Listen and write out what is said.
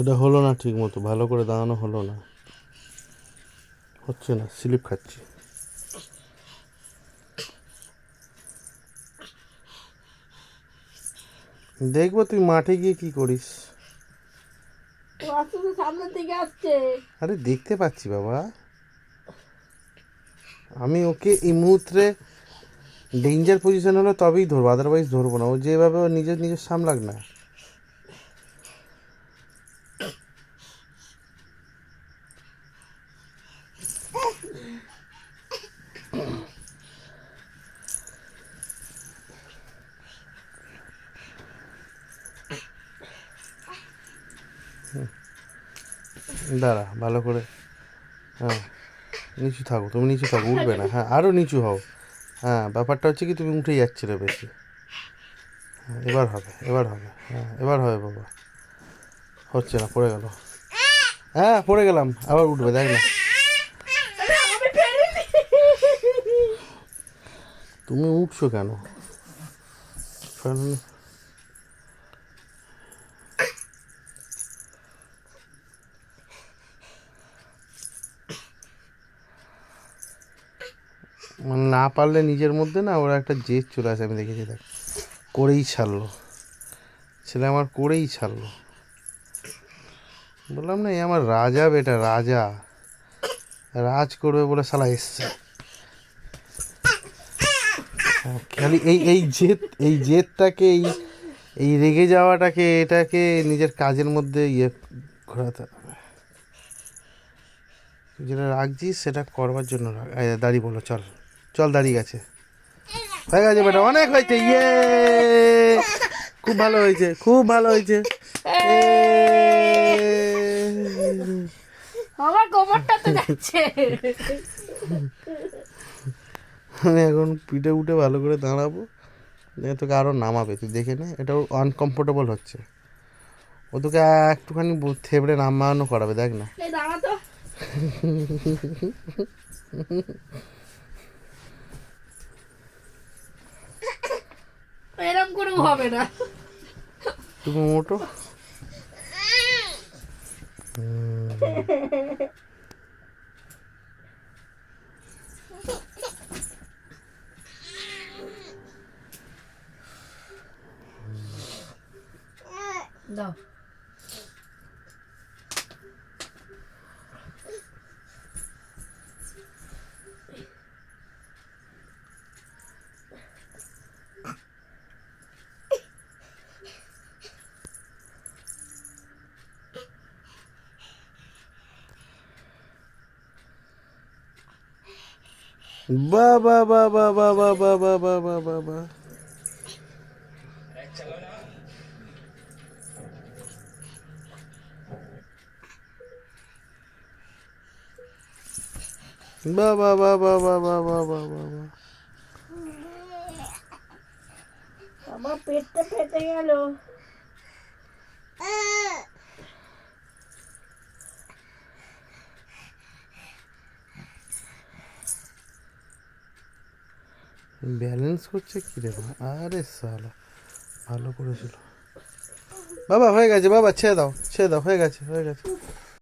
এটা হলো না ঠিক মতো ভালো করে দাঁড়ানো হলো না। হচ্ছে না স্লিপ খাচ্ছি। দেখব তুই মাঠে গিয়ে কি করিস। সামনের দিকে আসছে। আরে দেখতে পাচ্ছি বাবা। আমি ওকে এই মুহূর্তে ডেঞ্জার পজিশন হলে তবেই ধরবো আদারওয়াইজ ধরবো না। ও যেভাবে ও নিজের নিজের সামলাক না। দাঁড়া ভালো করে হ্যাঁ নিচু থাকো তুমি নিচু থাকো উঠবে না হ্যাঁ আরও নিচু হও হ্যাঁ ব্যাপারটা হচ্ছে কি তুমি উঠে যাচ্ছিলে বেশি। হ্যাঁ, এবার হবে এবার হবে হ্যাঁ এবার হবে বাবা। হচ্ছে না পড়ে গেল। হ্যাঁ পড়ে গেলাম আবার উঠবে দেখ না। তুমি উঠছো কেন? মানে না পারলে নিজের মধ্যে না ওরা একটা জেদ চলে আসে, আমি দেখেছি দেখ। করেই ছাড়লো। ছেলে আমার করেই ছাড়লো। বললাম না, এ আমার রাজা বেটা, রাজা। রাজ করবে বলে শালা এসছে। খালি এই এই জেদ, এই জেদটাকে, এই এই রেগে যাওয়াটাকে, এটাকে নিজের কাজের মধ্যে ইয়ে ঘোরাতে হবে। যেটা রাখছিস, সেটা করবার জন্য রাখ। দাঁড়িয়ে বলো, চল। চল দাঁড়িয়ে গেছে। হয়ে গেছে বেটা অনেক হয়েছে ইয়ে! খুব ভালো হয়েছে খুব ভালো হয়েছে। আমার কোমরটা তো যাচ্ছে। আমি এখন পিঠে উঠে ভালো করে দাঁড়াবো। তোকে আরও নামাবে তুই দেখে নে এটাও আনকমফোর্টেবল হচ্ছে। ও তোকে একটুখানি থেবড়ে নামানো করাবে দেখ না। দাঁড়া তো। এরম করেও হবে না। তুমি মোটো? দাও। Va, va, va, va, va, va, va, va, va, va, va, va. Va, va, va, va, va, va, va, va, va, va. Vamos, aprieta, aprieta, balance করছে কি রে আরে সালা ভালো করেছিল। বাবা, হয়ে গেছে, বাবা, ছেড়ে দাও ছেড়ে দাও, হয়ে গেছে হয়ে গেছে।